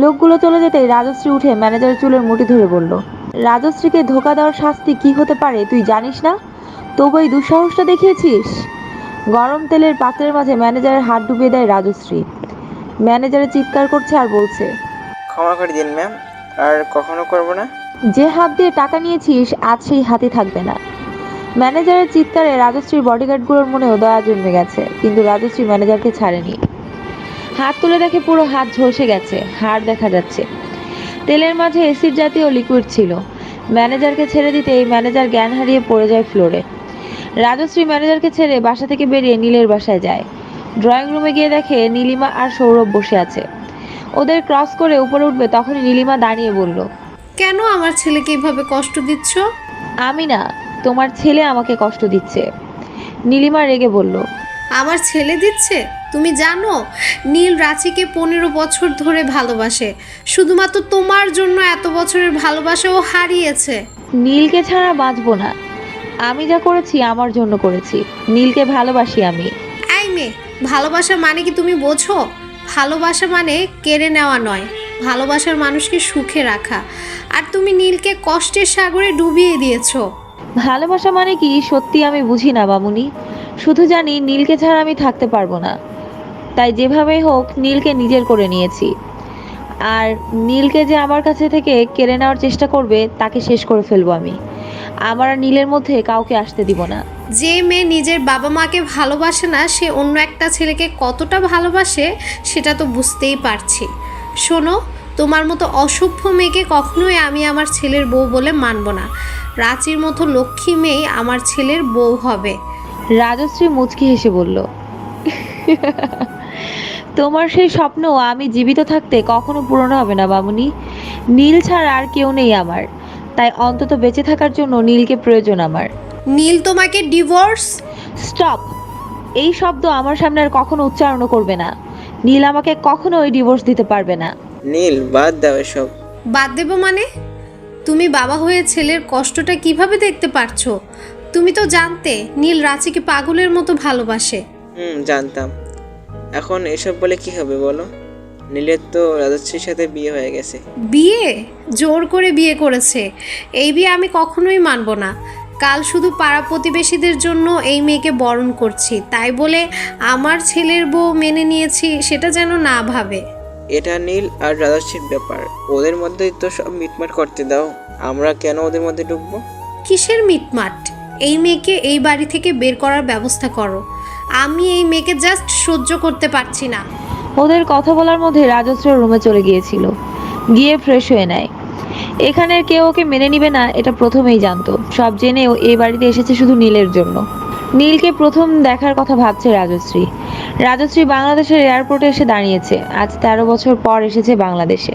লোকগুলো চলে যেতেই রাজশ্রী উঠে ম্যানেজারের চুলের মুঠি ধরে বলল রাজশ্রীকে ধোকা দেওয়ার শাস্তি কি হতে পারে তুই জানিস না? তবু এই দুঃসাহসটা দেখিয়েছিস? গরম তেলের পাত্রের মাঝে ম্যানেজারের হাত ডুবিয়ে দেয় রাজশ্রী। ম্যানেজারে চিৎকার করছে আর বলছে ক্ষমা করে দিন ম্যাম আর কখনো করব না। যে হাত দিয়ে টাকা নিয়েছিস আজ সেই হাতে থাকবে না। ম্যানেজারের চিৎকারে রাজশ্রীর বডিগার্ডগুলোর মনেও দয়া জন্মে গেছে কিন্তু রাজশ্রী ম্যানেজারকে ছাড়েনি। হাত তুলে দেখে পুরো হাত ঝলসে গেছে হাড় দেখা যাচ্ছে। তেলের মাঝে এসিড জাতীয় লিকুইড ছিল। ম্যানেজারকে ছেড়ে দিতে এই ম্যানেজার জ্ঞান হারিয়ে পড়ে যায় ফ্লোরে। রাজশ্রী ম্যানেজারকে ছেড়ে বাসা থেকে বেরিয়ে নীলের বাসায় যায়। ড্রয়িং রুমে গিয়ে দেখে নীলিমা আর সৌরভ বসে আছে। ওদের ক্রস করে উপরে উঠবে তখনই নীলিমা দাঁড়িয়ে বলল কেন আমার ছেলেকে এভাবে কষ্ট দিচ্ছ? আমি না তোমার ছেলে আমাকে কষ্ট দিচ্ছে। নীলিমা রেগে বলল আমার ছেলে দিচ্ছে? তুমি জানো নীল রাঁচিকে পনেরো বছর ধরে ভালোবাসে। শুধুমাত্র তোমার জন্য এত বছরের ভালোবাসা ও হারিয়েছে। নীলকে ছাড়া বাঁচবো না। আমি যা করেছি আমার জন্য করেছি। নীলকে ভালোবাসি আমি। এই মেয়ে ভালোবাসা মানে কি তুমি বোঝো? ভালোবাসা মানে কেড়ে নেওয়া নয়। ভালোবাসার মানুষকে সুখে রাখা। আর তুমি নীলকে কষ্টের সাগরে ডুবিয়ে দিয়েছ। ভালোবাসা মানে কি? সত্যি আমি বুঝি না বামুনি। শুধু জানি নীলকে ছাড়া আমি থাকতে পারব না। তাই যেভাবেই হোক নীলকে নিজের করে নিয়েছি। আর নীলকে যে আমার কাছে থেকে কেড়ে নেওয়ার চেষ্টা করবে তাকে শেষ করে ফেলব আমি। আমার আর নীলের মধ্যে কাউকে আসতে দিব না। যে মেয়ে নিজের বাবা মাকে ভালোবাসে না সে অন্য একটা ছেলেকে কতটা ভালোবাসে সেটা তো বুঝতেই পারছি। শোনো তোমার মতো অসভ্য মেয়েকে কখনোই আমি আমার ছেলের বউ বলে মানব না। রাঁচির মতো লক্ষ্মী মেয়ে আমার ছেলের বউ হবে। রাজশ্রী মুচকি হেসে বলল তোমার সেই স্বপ্ন আমি জীবিত থাকতে কখনো পূরণ হবে না বামুনি। নীল ছাড়া আর কেউ নেই আমার। তাই অন্তত বেঁচে থাকার জন্য নীলকে প্রয়োজন আমার। নীল তোমাকে ডিভোর্স স্টপ এই শব্দ আমার সামনে আর কখনো উচ্চারণ করবে না। নীল আমাকে কখনো ওই ডিভোর্স দিতে পারবে না। নীল বাদ দাও এসব। বাদ দেবো মানে? তুমি বাবা হয়ে ছেলের কষ্টটা কীভাবে দেখতে পারছ? তুমি তো জানতে নীল রাঁচিকে পাগলের মতো ভালোবাসে। হুম জানতাম। এখন এসব বলে কি হবে বলো? নীলের তো রাজশ্রীর সাথে বিয়ে হয়ে গেছে। বিয়ে? জোর করে বিয়ে করেছে। এই বিয়ে আমি কখনোই মানব না। কাল শুধু পাড়া প্রতিবেশীদের জন্য এই মেয়েকে বরণ করছি। তাই বলে আমার ছেলের বউ মেনে নিয়েছি সেটা যেন না ভাবে। এটা নীল আর রাজশ্রীর ব্যাপার। ওদের মধ্যেই তো সব মিটমাট করতে দাও। আমরা কেন ওদের মধ্যে ঢুকবো? কিসের মিটমাট? এই মেয়েকে এই বাড়ি থেকে বের করার ব্যবস্থা করো। আমি এই মেয়েকে জাস্ট সহ্য করতে পারছি না। ওদের কথা বলার মধ্যে রাজশ্রী রুমে চলে গিয়েছিল। গিয়ে ফ্রেশ হয়ে নেয়। এখানের কেউ ওকে মেনে নিবে না, এটা প্রথমেই জানতো। সব জেনেও এই বাড়িতে এসেছে শুধু নীলের জন্য। নীলকে প্রথম দেখার কথা ভাবছে রাজশ্রী। রাজশ্রী বাংলাদেশের এয়ারপোর্টে এসে দাঁড়িয়েছে। আজ তেরো বছর পর এসেছে বাংলাদেশে।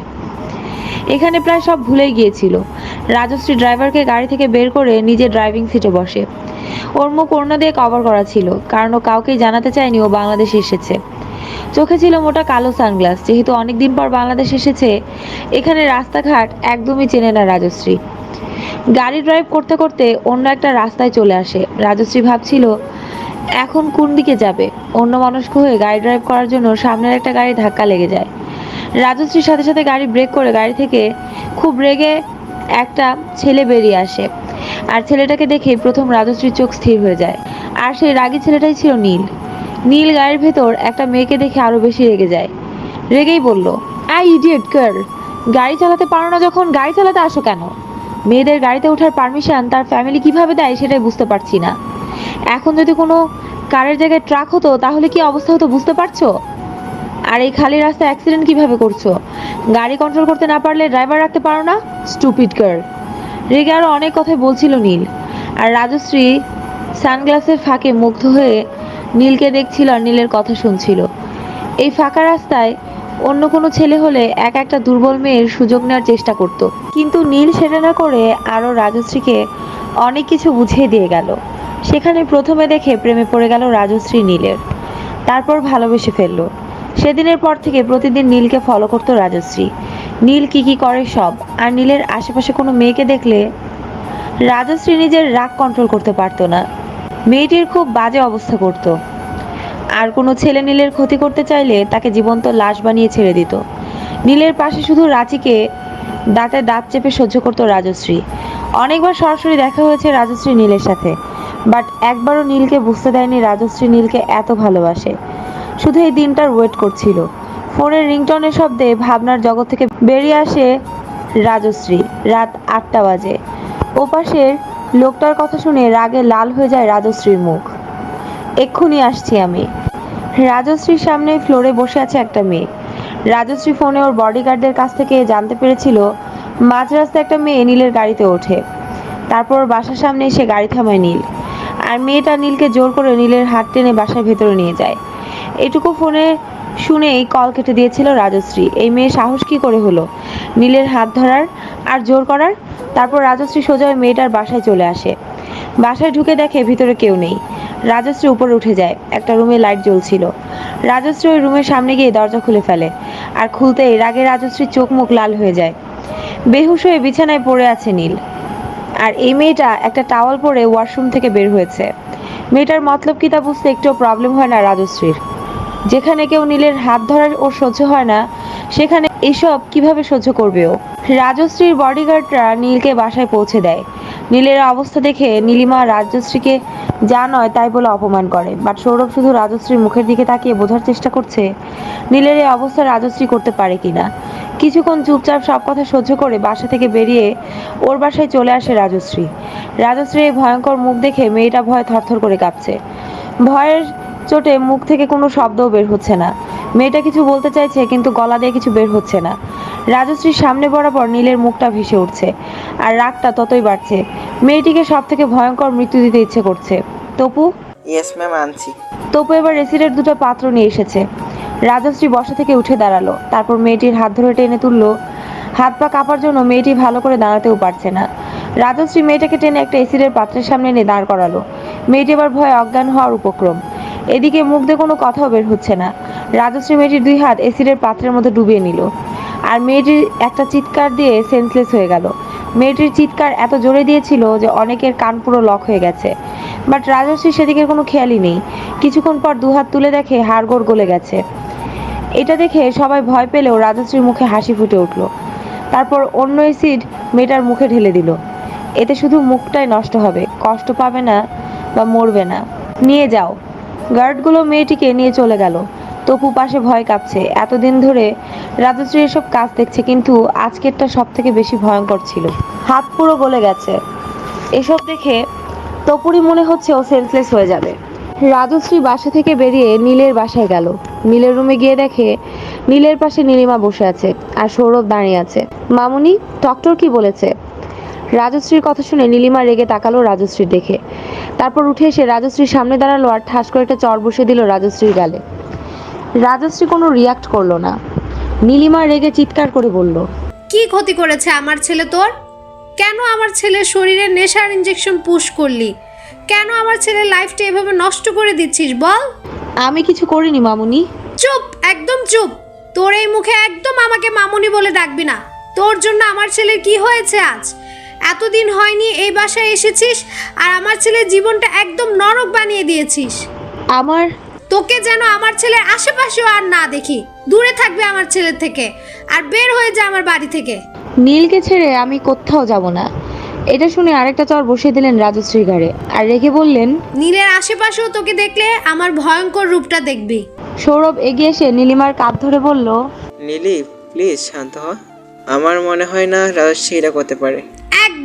এখানে প্রায় সব ভুলেই গিয়েছিল। রাজশ্রী ড্রাইভারকে গাড়ি থেকে বের করে নিজে ড্রাইভিং সিটে বসে। ওর মুখ ওড়না দিয়ে কভার করা ছিল, কারণ ও কাউকেই জানাতে চায়নি ও বাংলাদেশে এসেছে। চোখে ছিল মোটা কালো সানগ্লাস, যেহেতু অনেকদিন পর বাংলাদেশ এসেছে, এখানে রাস্তাঘাট একদমই চেনে না রাজশ্রী। গাড়ি ড্রাইভ করতে করতে অন্য একটা রাস্তায় চলে আসে। রাজশ্রী ভাবছিল, এখন কোন দিকে যাবে? অন্য মানুষকে হয়ে গাড়ি ড্রাইভ করার জন্য সামনের একটা গাড়ি ধাক্কা লেগে যায়। রাজশ্রীর সাথে সাথে গাড়ি ব্রেক করে গাড়ি থেকে খুব রেগে একটা ছেলে বেরিয়ে আসে। আর ছেলেটাকে দেখে প্রথম রাজশ্রীর চোখ স্থির হয়ে যায়। আর সেই রাগী ছেলেটাই ছিল নীল। নীল গায়ের ভেতর একটা মেয়েকে দেখে আরও বেশি রেগে যায়। রেগেই বলল, আই ইডিয়েট গার্ল, গাড়ি চালাতে পারো না যখন, গাড়ি চালাতে আসো কেন? মেয়েদের গাড়িতে ওঠার পারমিশন তার ফ্যামিলি কীভাবে দেয় সেটাই বুঝতে পারছি না। এখন যদি কোনো কারের জায়গায় ট্রাক হতো, তাহলে কি অবস্থা হতো বুঝতে পারছ? আর এই খালি রাস্তায় অ্যাক্সিডেন্ট কীভাবে করছ? গাড়ি কন্ট্রোল করতে না পারলে ড্রাইভার রাখতে পারো না? স্টুপিড গার্ল রেগে আরও অনেক কথাই বলছিল নীল। আর রাজশ্রী সানগ্লাসের ফাঁকে মুগ্ধ হয়ে নীলকে দেখছিল আর নীলের কথা শুনছিল। এই ফাঁকা রাস্তায় অন্য কোনো ছেলে হলে এক একটা দুর্বল মেয়ের সুযোগ নেওয়ার চেষ্টা করত। কিন্তু নীল সেটা না করে আরও রাজশ্রীকে অনেক কিছু বুঝিয়ে দিয়ে গেল। সেখানে প্রথমে দেখে প্রেমে পড়ে গেল রাজশ্রী নীলের। তারপর ভালোবেসে ফেলল। সেদিনের পর থেকে প্রতিদিন নীলকে ফলো করতো রাজশ্রী। নীল কি কি করে সব? আর নীলের আশেপাশে কোনো মেয়েকে দেখলে? রাজশ্রী নিজের রাগ কন্ট্রোল করতে পারতো না। মেয়েটির খুব বাজে অবস্থা করত। আর কোনো ছেলে নীলের ক্ষতি করতে চাইলে তাকে জীবন্ত লাশ বানিয়ে ছেড়ে দিত। নীলের পাশে শুধু রাঁচিকে দাঁতে দাঁত চেপে সহ্য করতো রাজশ্রী। অনেকবার সরাসরি দেখা হয়েছে রাজশ্রী নীলের সাথে। বাট একবারও নীলকে বুঝতে দেয়নি রাজশ্রী নীলকে এত ভালোবাসে। শুধু এই দিনটার ওয়েট করছিল। ফোনের রিংটনের শব্দে ভাবনার জগৎ থেকে বেরিয়ে আসে রাজশ্রী। রাত আটটা বাজে। ওপাশের লোকটার কথা শুনে রাগে লাল হয়ে যায় রাজশ্রীর মুখ। এক্ষুনি আসছি আমি। রাজশ্রীর সামনে ফ্লোরে বসে আছে একটা মেয়ে। রাজশ্রী ফোনে ওর বডিগার্ডদের কাছ থেকে জানতে পেরেছিল, মাঝ রাস্তায় একটা মেয়ে নীলের গাড়িতে ওঠে। তারপর বাসার সামনে এসে গাড়ি থামায় নীল। আর মেয়েটা নীলকে জোর করে নীলের হাত টেনে বাসার ভেতরে নিয়ে যায়। এটুকু ফোনে শুনেই কল কেটে দিয়েছিল রাজশ্রী। এই মেয়ে সাহস কী করে হলো? নীলের হাত ধরার আর জোর করার? তারপর রাজশ্রী সোজা ওই মেয়েটার বাসায় চলে আসে। বাসায় ঢুকে দেখে ভিতরে কেউ নেই। রাজশ্রী উপরে উঠে যায়। একটা রুমে লাইট জ্বলছিল। রাজশ্রী ওই রুমের সামনে গিয়ে দরজা খুলে ফেলে। আর খুলতেই রাগে রাজশ্রীর চোখ মুখ লাল হয়ে যায়। বেহুশ হয়ে বিছানায় পড়ে আছে নীল। আর এই মেয়েটা একটা টাওয়াল পরে ওয়াশরুম থেকে বের হয়েছে। মেয়েটার মতলব কি তা বুঝতে একটু প্রবলেম হয় না রাজশ্রীর। যেখানে কেউ নীলের হাত ধরার ওর সহ্য হয় না, সেখানে এসব কীভাবে সহ্য করবে ও রাজশ্রীর বডিগার্ডরা নীলকে বাসায় পৌঁছে দেয়। নীলের অবস্থা দেখে নীলিমা রাজশ্রীকে, যা নয় তাই বলে অপমান করে। বাট সৌরভ শুধু রাজশ্রীর মুখের দিকে তাকিয়ে বোঝার চেষ্টা করছে, নীলের এই অবস্থা রাজশ্রী করতে পারে কিনা কিছুক্ষণ চুপচাপ সব কথা সহ্য করে বাসা থেকে বেরিয়ে ওর বাসায় চলে আসে রাজশ্রী। রাজশ্রীর এই ভয়ঙ্কর মুখ দেখে মেয়েটা ভয় থরথর করে কাঁপছে। ভয়ের চোটে মুখ থেকে কোনো শব্দও বের হচ্ছে না। মেয়েটা কিছু বলতে চাইছে কিন্তু গলা দিয়ে কিছু বের হচ্ছে না। রাজশ্রীর সামনে বরাবর নীলের মুখটা ভেসে উঠছে আর রাগটা ততই বাড়ছে। মেয়েটিকে সব থেকে ভয়ঙ্কর মৃত্যু দিতে ইচ্ছে করছে। তপু? ইয়েস ম্যাম আনছি। তপু এবার এসিডের দুটো পাত্র নিয়ে এসেছে। রাজশ্রী বসা থেকে উঠে দাঁড়াল তারপর মেয়েটির হাত ধরে টেনে তুললো। হাত পা কাঁপার জন্য মেয়েটি ভালো করে দাঁড়াতেও পারছে না। রাজশ্রী মেয়েটাকে টেনে একটা এসিডের পাত্রের সামনে এনে দাঁড় করালো। মেয়েটি এবার ভয়ে অজ্ঞান হওয়ার উপক্রম। এদিকে মুখ দিয়ে কোনো কথাও বের হচ্ছে না। রাজশ্রী মেয়েটির দুই হাত এসিডের পাত্রের মধ্যে ডুবিয়ে নিল। আর মেয়েটির একটা চিৎকার দিয়ে সেন্সলেস হয়ে গেল। মেয়েটির চিৎকার এত জোরে দিয়েছিল যে অনেকের কান পুরো লক হয়ে গেছে। বাট রাজশ্রী সেদিকের কোনো খেয়ালই নেই। কিছুক্ষণ পর দুহাত তুলে দেখে হাড়গোড় গলে গেছে। এটা দেখে সবাই ভয় পেলেও রাজশ্রীর মুখে হাসি ফুটে উঠল। তারপর অন্য এসিড মেয়েটার মুখে ঢেলে দিল। এতে শুধু মুখটাই নষ্ট হবে। কষ্ট পাবে না বা মরবে না। নিয়ে যাও। গার্ডগুলো মেয়েটিকে নিয়ে চলে গেল। তপু পাশে ভয় কাঁপছে। এতদিন ধরে রাজশ্রী এসব কাজ দেখছে, কিন্তু আজকেরটা সব থেকে বেশি ভয়ঙ্কর ছিল। হাত পুরো গলে গেছে। এসব দেখে তপুরই মনে হচ্ছে ও সেন্সলেস হয়ে যাবে। রাজশ্রী বাসা থেকে বেরিয়ে নীলের বাসায় গেল। নীলের রুমে গিয়ে দেখে নীলের পাশে নীলিমা বসে আছে আর সৌরভ দাঁড়িয়ে আছে। মামুনি ডক্টর কি বলেছে? রাজশ্রীর কথা শুনে নীলিমা রেগে তাকালো রাজশ্রীর দেখে। তারপর উঠে এসে রাজশ্রীর সামনে দাঁড়াল আর ঠাস করে একটা চর বসে দিল রাজশ্রীর গালে। রাজশ্রী কোনো রিয়াক্ট করল না। নীলিমা রেগে চিৎকার করে বলল কি ক্ষতি করেছে আমার ছেলে তোর? কেন আমার ছেলের শরীরে নেশার ইঞ্জেকশন পুশ করলি? কেন আমার ছেলের লাইফটা এভাবে নষ্ট করে দিচ্ছিস বল? আমি কিছু করিনি মামুনি। চুপ একদম চুপ। তোর এই মুখে একদম আমাকে মামুনি বলে ডাকবি না। তোর জন্য আমার ছেলের কি হয়েছে আজ? এতদিন হয়নি এই বাসায় এসেছিস আর আমার ছেলের জীবনটা একদম নরক বানিয়ে দিয়েছিস। আমার? তোকে যেন আমার ছেলের আশেপাশেও আর না দেখি। দূরে থাকবে আমার ছেলের থেকে আর বের হয়ে যা আমার বাড়ি থেকে। নীলকে ছেড়ে আমি কোথাও যাব না। এটা শুনে আরেকটা চর বসিয়ে দিলেন রাজশ্রী গাড়ে আর রেখে বললেন নীলের আশেপাশেও তোকে দেখলে আমার ভয়ঙ্কর রূপটা দেখবি। সৌরভ এগিয়ে এসে নীলিমার কাঁধ ধরে বলল নীলি প্লিজ শান্ত হ। আমার মনে হয় না রাজশ্রী এটা করতে পারে।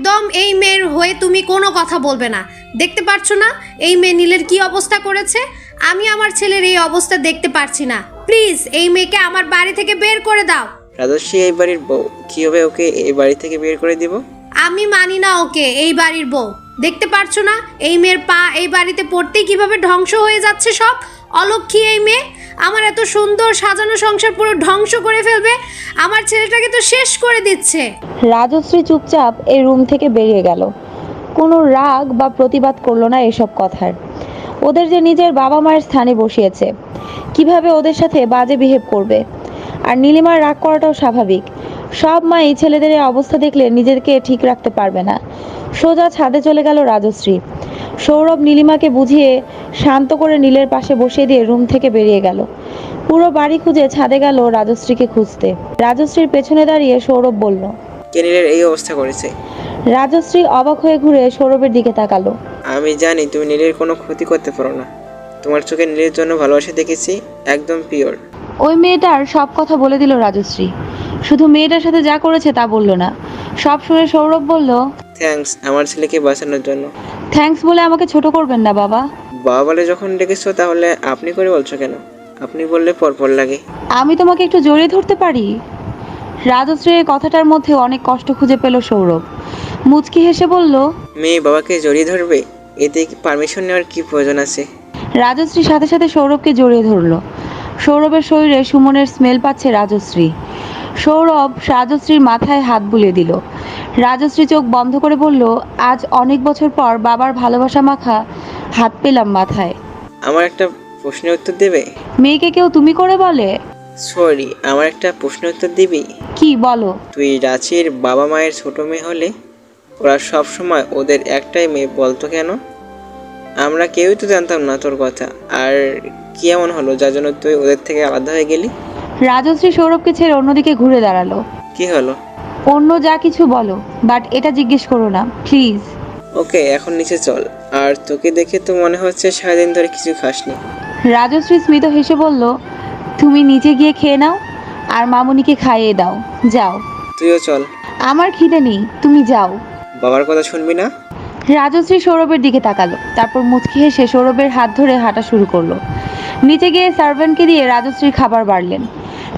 একদম এই মেয়ের হয়ে তুমি কোনো কথা বলবে না। দেখতে পারছ না? এই মেয়ে নীলের কি অবস্থা করেছে? আমি আমার ছেলের এই অবস্থা দেখতে পারছি না। প্লিজ এই মেয়েকে আমার বাড়ি থেকে বের করে দাও। রাজশ্রী এই বাড়ির বউ কীভাবে ওকে এই বাড়ি থেকে বের করে দিব? আমি মানি না ওকে এই বাড়ির বউ। দেখতে পারছ না? এই মেয়ের পা এই বাড়িতে পড়তেই কীভাবে ধ্বংস হয়ে যাচ্ছে সব? অলক্ষী এই মেয়ে। আমার এত সুন্দর সাজানো সংসার পুরো ধ্বংস করে ফেলবে, আমার ছেলেটাকে তো শেষ করে দিচ্ছে। রাজশ্রী চুপচাপ এই রুম থেকে বেরিয়ে গেল। কোনো রাগ বা প্রতিবাদ করল না এসব কথার। ওদের যে নিজের বাবা মায়ের স্থানে বসিয়েছে, কীভাবে ওদের সাথে বাজে বিহেভ করবে? আর নীলিমার রাগ করাটাও স্বাভাবিক। সব মাই ছেলেদের এই অবস্থা দেখলে নিজেকে ঠিক রাখতে পারবে না। সোজা ছাদে চলে গেল রাজশ্রী। সৌরভ নীলিমাকে বুঝিয়ে শান্ত করে নীলের পাশে বসিয়ে দিয়ে রুম থেকে বেরিয়ে গেল। পুরো বাড়ি খুঁজে ছাদে গেল রাজশ্রীকে খুঁজতে। রাজশ্রীর পেছনে দাঁড়িয়ে সৌরভ বলল কে নীলের এই অবস্থা করেছে? রাজশ্রী অবাক হয়ে ঘুরে সৌরভের দিকে তাকালো। আমি জানি তুমি নীলের কোনো ক্ষতি করতে পারো না। তোমার চোখে নীলের জন্য ভালোবাসা দেখেছি একদম পিওর ওই মেয়েটার সব কথা বলে দিল রাজশ্রী। শুধু মেয়েটার সাথে যা করেছে তা বলল না। সব শুনে সৌরভ বলল থ্যাঙ্কস আমার ছেলেকে বাঁচানোর জন্য। থ্যাঙ্কস বলে আমাকে ছোট করবেন না বাবা। বাবা বলে যখন ডেকেছো তাহলে আপনি করে বলছো কেন? আপনি বললে পরপর লাগে। আমি তোমাকে একটু জড়িয়ে ধরতে পারি? রাজশ্রীর কথাটার মধ্যে অনেক কষ্ট খুঁজে পেল সৌরভ। মুচকি হেসে বলল মেয়ে বাবাকে জড়িয়ে ধরবে? এতে কি পারমিশন নেওয়ার কি প্রয়োজন আছে? রাজশ্রী সাথে সাথে সৌরভকে জড়িয়ে ধরলো। সৌরভের শরীরে সুমনের স্মেল পাচ্ছে রাজশ্রী। সৌরভ রাজশ্রীর মাথায় হাত বুলিয়ে দিল। রাজশ্রী চোখ বন্ধ করে বলল আজ অনেক বছর পর বাবার ভালোবাসা মাখা হাত পেলাম মাথায়। আমার একটা প্রশ্নের উত্তর দেবে? মেয়েকে কেউ তুমি করে বলে? সরি আমার একটা প্রশ্নের উত্তর দিবি? কি বলো। তুই রাঁচির বাবা মায়ের ছোট মেয়ে হলে ওরা সব সময় ওদের একটাই মেয়ে বলতো কেন? আমরা কেউই তো জানতাম না তোর কথা। আর কি এমন হলো যার জন্য তুই ওদের থেকে আলাদা হয়ে গেলি? রাজশ্রী সৌরভকে ছেড়ে অন্যদিকে ঘুরে দাঁড়াল। কি হলো? অন্য যা কিছু বলো বাট এটা জিজ্ঞেস করো না প্লিজ ওকে এখন নিচে চল। আর তোকে দেখে তো মনে হচ্ছে সারাদিন ধরে কিছু খাসনি। রাজশ্রী স্মিত হেসে বলল তুমি নিচে গিয়ে খেয়ে নাও আর মামুনিকে খাইয়ে দাও। যাও। তুইও চল। আমার খিদে নেই তুমি যাও। বাবার কথা শুনবি না? রাজশ্রী সৌরভের দিকে তাকালো তারপর মুচকি হেসে সৌরভের হাত ধরে হাঁটা শুরু করল। নিচে গিয়ে সার্ভেন্টকে দিয়ে রাজশ্রীর খাবার বাড়লেন।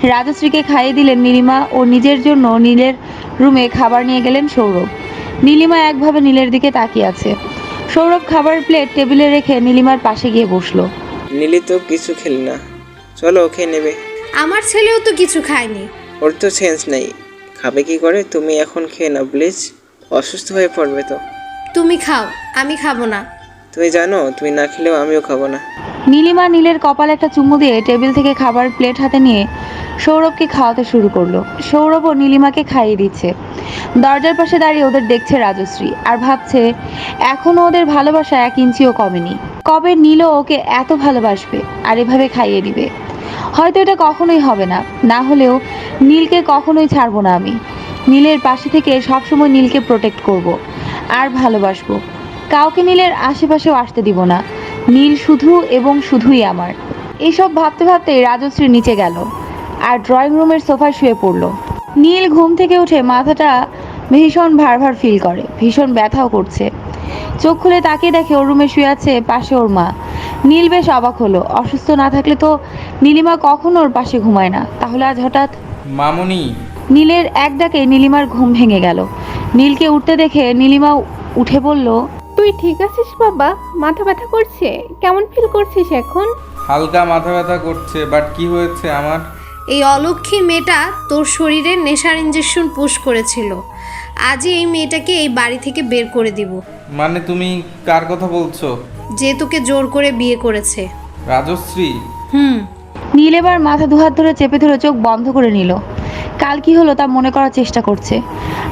রাজশ্রীকে খাইয়ে দিলেন নীলিমা ও নিজের জন্য নীলের রুমে খাবার নিয়ে গেলেন সৌরভ। নীলিমা একভাবে নীলের দিকে তাকিয়ে আছে। সৌরভ খাবার প্লেট টেবিলে রেখে নীলিমার পাশে গিয়ে বসল। নীলি তো কিছু খেলি না। চলো খেয়ে নেবে। আমার ছেলেও তো কিছু খায়নি। ওর তো সেন্স নেই। খাবে কি করে? তুমি এখন খেয়ে নাও প্লিজ অসুস্থ হয়ে পড়বে তো। তুমি খাও আমি খাব না। তুমি জানো, তুমি না খেলেও আমিও খাব না। নীলিমা নীলের কপালে একটা চুমু দিয়ে টেবিল থেকে খাবার প্লেট হাতে নিয়ে সৌরভকে খাওয়াতে শুরু করল। সৌরভও নীলিমাকে খাইয়ে দিচ্ছে। দরজার পাশে দাঁড়িয়ে ওদের দেখছে রাজশ্রী আর ভাবছে এখনও ওদের ভালোবাসা এক ইঞ্চিও কমেনি। কবে নীলও ওকে এত ভালোবাসবে আর এভাবে খাইয়ে দিবে? হয়তো এটা কখনোই হবে না। না হলেও নীলকে কখনোই ছাড়বো না আমি। নীলের পাশে থেকে সবসময় নীলকে প্রোটেক্ট করব আর ভালোবাসবো। কাউকে নীলের আশেপাশেও আসতে দিব না। নীল শুধু এবং শুধুই আমার। এইসব ভাবতে ভাবতে রাজশ্রী নিচে গেল আর ড্রয়িং রুমের সোফায় শুয়ে পড়ল। নীল ঘুম থেকে উঠে মাথাটা ভীষণ ভার ভার ফিল করে ভীষণ ব্যথাও করছে। চোখ খুলে তাকিয়ে দেখে ওর রুমে শুয়ে আছে পাশে ওর মা। নীল বেশ অবাক হলো অসুস্থ না থাকলে তো নীলিমা কখনো ওর পাশে ঘুমায় না। তাহলে আজ হঠাৎ মামুনি। নীলের এক ডাকে নীলিমার ঘুম ভেঙে গেল। নীলকে উঠতে দেখে নীলিমা উঠে বলল তুই ঠিক আছিস বাবা? মাথা ব্যথা করছে? কেমন ফিল করছিস এখন? হালকা মাথা ব্যথা করছে বাট কি হয়েছে আমার? এই অলক্ষী মেয়েটা তোর শরীরে নেশার ইঞ্জেকশন পুশ করেছিল। আজই এই মেয়েটাকে এই বাড়ি থেকে বের করে দিব। মানে তুমি কার কথা বলছো? যে তোকে জোর করে বিয়ে করেছে। রাজশ্রী? হুম। নীল এবার মাথা দুহাত ধরে চেপে ধরে চোখ বন্ধ করে নিল। কাল কি হলো তা মনে করার চেষ্টা করছে।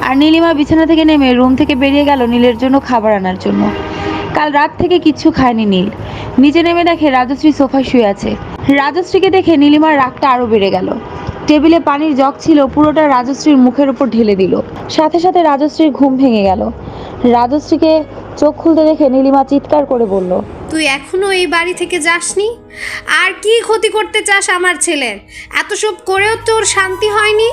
আর নীলিমা বিছানা থেকে নেমে রুম থেকে বেরিয়ে গেল নীলের জন্য খাবার আনার জন্য। কাল রাত থেকে কিচ্ছু খায়নি নীল। নিচে নেমে দেখে রাজশ্রী সোফায় শুয়ে আছে। রাজশ্রীকে দেখে নীলিমার রাগটা আরও বেড়ে গেল। টেবিলে পানির জগ ছিল পুরোটা রাজশ্রীর মুখের উপর ঢেলে দিল। সাথে সাথে রাজশ্রীর ঘুম ভেঙে গেল। রাজশ্রীকে চোখ খুলতে দেখে নীলিমা চিৎকার করে বলল তুই এখনও এই বাড়ি থেকে যাসনি? আর কি ক্ষতি করতে চাস আমার ছেলের? এত সব করেও তোর শান্তি হয়নি?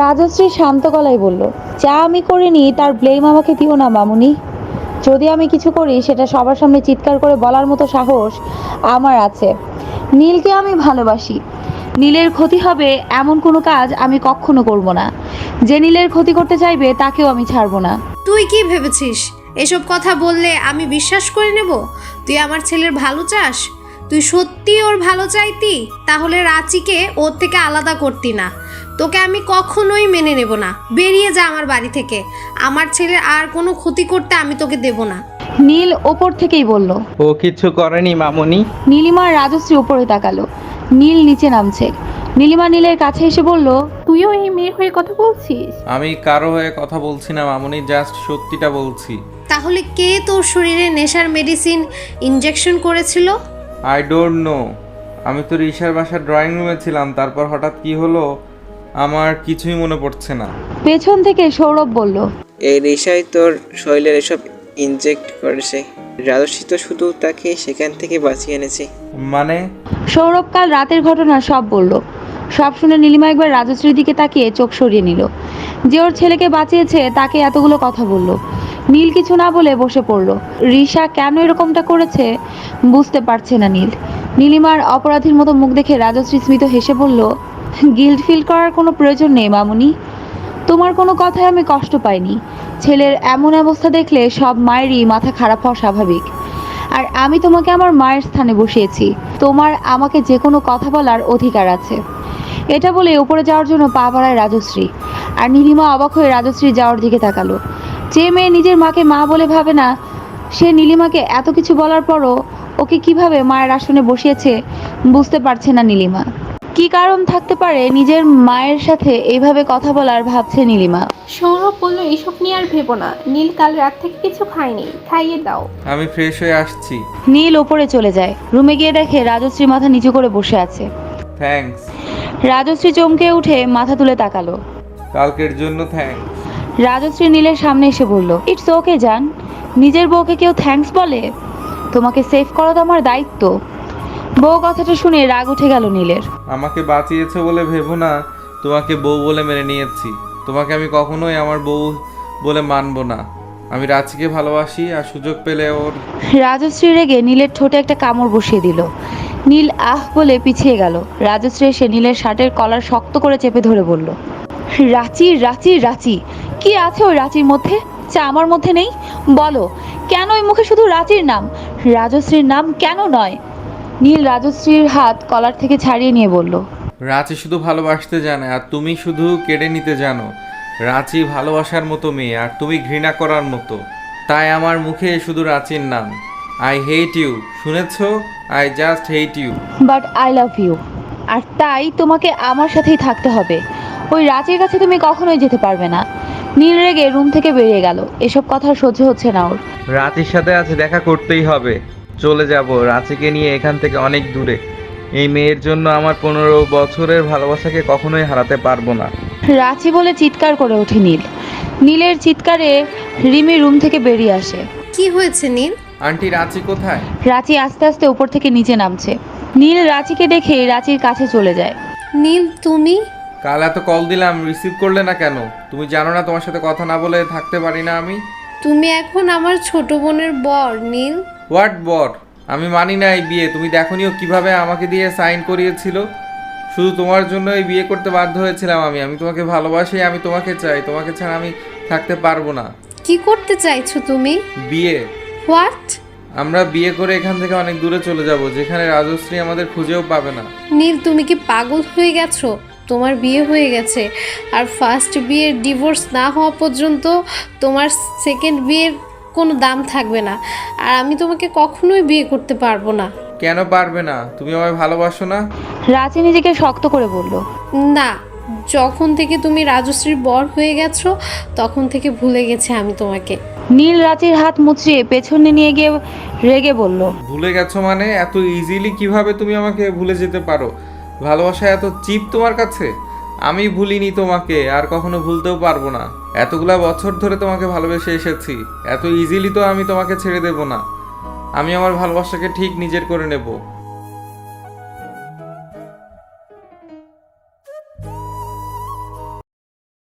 রাজশ্রী শান্ত গলায় বলল যা আমি করিনি তার ব্লেম আমাকে দিও না মামুনি। যদি আমি কিছু করি সেটা সবার সামনে চিৎকার করে বলার মতো সাহস আমার আছে। নীলকে আমি ভালোবাসি নীলের ক্ষতি হবে এমন কোনো কাজ আমি কখনো করব না। যে নীলের ক্ষতি করতে চাইবে তাকেও আমি ছাড়বো না। তুই কি ভেবেছিস? এসব কথা বললে আমি বিশ্বাস করে নেব? তুই আমার ছেলের ভালো চাস? তুই সত্যি ওর ভালো চাইতি? তাহলে রাঁচিকে ওর থেকে আলাদা করতি না। তোকে আমি কখনোই মেনে নেব না। বেরিয়ে যা আমার বাড়ি থেকে। আমার ছেলের আর কোনো ক্ষতি করতে আমি তোকে দেব না। নীল ওপর থেকেই বলল ও কিছু করেনি মামুনি? নীলিমার রাজশ্রী উপরে তাকালো। নীল নিচে নামছে। নীলিমা নীলের কাছে এসে বলল তুইও এই মেয়ের হয়ে কথা বলছিস? আমি কারও হয়ে কথা বলছি না মামুনি জাস্ট সত্যিটা বলছি। তাহলে কে তোর শরীরে নেশার মেডিসিন ইনজেকশন করেছিল? আই ডোন্ট নো আমি তো ঋষার বাসার ড্রয়িং রুমে ছিলাম তারপর হঠাৎ কি হলো আমার কিছুই মনে পড়ছে না। পেছন থেকে সৌরভ বলল এই রিসাই তোর শরীরের এসব ইনজেক্ট করেছে। রাজস্বী তো শুধু তাকে সেখান থেকে বাঁচিয়ে এনেছে। মানে? সৌরভ কাল রাতের ঘটনা সব বলল। সব শুনে নীলিমা একবার রাজশ্রীর দিকে তাকিয়ে চোখ সরিয়ে নিল। যে ওর ছেলেকে বাঁচিয়েছে তাকে এতগুলো কথা বলল। নীল কিছু না বলে বসে পড়ল। রিশা কেন এরকমটা করেছে বুঝতে পারছে না নীল। নীলিমার অপরাধীর মতো মুখ দেখে রাজশ্রী স্মিত হেসে বলল গিল্ড ফিল করার কোনো প্রয়োজন নেই মামুনি। তোমার কোনো কথায় আমি কষ্ট পাইনি। ছেলের এমন অবস্থা দেখলে সব মায়েরই মাথা খারাপ হওয়া স্বাভাবিক। আর আমি তোমাকে আমার মায়ের স্থানে বসিয়েছি। তোমার আমাকে যে কোনো কথা বলার অধিকার আছে। এটা বলে উপরে যাওয়ার জন্য পা বাড়ায় রাজশ্রী। আর নীলিমা অবাক হয়ে রাজশ্রী যাওয়ার দিকে তাকালো। যে মেয়ে নিজের মাকে মা বলে ভাবে না, সে নীলিমাকে এত কিছু বলার পরও ওকে কীভাবে মায়ের আসনে বসিয়েছে বুঝতে পারছে না নীলিমা। কি কারণ থাকতে পারে নিজের মায়ের সাথে এইভাবে কথা বলার ভাবছে নীলিমা? সৌরভ বলল এসব নিয়ে আর ভেবো না। নীল কাল রাত থেকে কিছু খায়নি। খাইয়ে দাও। আমি ফ্রেশ হয়ে আসছি। নীল ওপরে চলে যায়। রুমে গিয়ে দেখে রাজশ্রী মাথা নিচু করে বসে আছে। থ্যাঙ্কস রাজশ্রী চমকে উঠে মাথা তুলে তাকালো। কালকের জন্য থ্যাঙ্কস রাজশ্রী নীলের সামনে এসে বলল ইটস ওকে জান। নিজের বউকে কেউ থ্যাঙ্কস বলে? তোমাকে সেভ করা তো আমার দায়িত্ব। বউ কথাটা শুনে রাগ উঠে গেল নীলের। আমাকে বাঁচিয়েছো বলে ভেবো না তোমাকে বউ বলে মেনে নিয়েছি। তোমাকে আমি কখনোই আমার বউ বলে মানবো না। আমি রাঁচিকে ভালোবাসি আর সুযোগ পেলে ওর রাজশ্রী রেগে নীলের ঠোঁটে একটা কামড় বসিয়ে দিল। নীল আহ বলে পিছিয়ে গেল। রাজশ্রী এসে নীলের শার্টের কলার শক্ত করে চেপে ধরে বলল রাঁচি রাঁচি রাঁচি। কি আছে ওই রাঁচির মধ্যে? যা আমার মধ্যে নেই? বলো কেন ওই মুখে শুধু রাঁচির নাম? রাজশ্রীর নাম কেন নয়? নীল রাজশ্রীর হাত কলার থেকে ছাড়িয়ে নিয়ে বলল রাঁচি শুধু ভালোবাসতে জানে আর তুমি শুধু কেড়ে নিতে জানো। রাঁচি ভালোবাসার মতো মেয়ে আর তুমি ঘৃণা করার মতো। তাই আমার মুখে শুধু রাঁচির নাম। আই হেট ইউ শুনেছ? I just hate you but I love you আর তাই তোমাকে আমার সাথেই থাকতে হবে। ওই রাঁচির কাছে তুমি কখনোই যেতে পারবে না। নীল রেগে রুম থেকে বেরিয়ে গেল। এসব কথা সহ্য হচ্ছে না ওর। রাঁচির সাথে আছে দেখা করতেই হবে। চলে যাব রাঁচিকে নিয়ে এখান থেকে অনেক দূরে। এই মেয়ের জন্য আমার পনেরো বছরের ভালোবাসাকে কখনোই হারাতে পারব না। রাঁচি বলে চিৎকার করে ওঠে নীল। নীলের চিৎকারে রিমি রুম থেকে বেরিয়ে আসে। কি হয়েছে নীল? আন্টি রাঁচি কোথায়? রাঁচি আস্তে আস্তে উপর থেকে নিচে নামছে। নীল রাঁচিকে দেখে রাঁচির কাছে চলে যায়। নীল তুমি? কাল এত কল দিলাম রিসিভ করলে না কেন? তুমি জানো না তোমার সাথে কথা না বলে থাকতে পারি না আমি? তুমি এখন আমার ছোট বোনের বর নীল। হোয়াট বর? আমি মানি না এই বিয়ে। তুমি দেখনিও কীভাবে আমাকে দিয়ে সাইন করিয়েছিল? শুধু তোমার জন্য এই বিয়ে করতে বাধ্য হয়েছিলাম আমি। আমি তোমাকে ভালোবাসি আমি তোমাকে চাই। তোমাকে ছাড়া আমি থাকতে পারব না। কি করতে চাইছো তুমি? বিয়ে। হোয়াট? আমরা বিয়ে করে এখান থেকে অনেক দূরে চলে যাব যেখানে রাজশ্রী আমাদের খুঁজেও পাবে না। নীল তুমি কি পাগল হয়ে গেছো? তোমার বিয়ে হয়ে গেছে। আর ফার্স্ট বিয়ের ডিভোর্স না হওয়া পর্যন্ত তোমার সেকেন্ড বিয়ের কোনো দাম থাকবে না। আর আমি তোমাকে কখনোই বিয়ে করতে পারব না। কেন পারবে না? তুমি আমায় ভালোবাসো না? রাঁচি নিজেকে শক্ত করে বলল। না যখন থেকে তুমি রাজশ্রীর বর হয়ে গেছো তখন থেকে ভুলে গেছে আমি তোমাকে। নীল রাঁচির হাত মুচড়িয়ে পেছনে নিয়ে গিয়ে রেগে বলল ভুলে গেছো মানে? এত ইজিলি কীভাবে তুমি আমাকে ভুলে যেতে পারো? ভালোবাসা এত চিপ তোমার কাছে? আমি ভুলিনি তোমাকে, আর কখনো ভুলতেও পারব না। এতগুলা বছর ধরে তোমাকে ভালোবেসে এসেছি, এত ইজিলি তো আমি তোমাকে ছেড়ে দেব না। আমি আমার ভালোবাসাকে ঠিক নিজের করে নেব।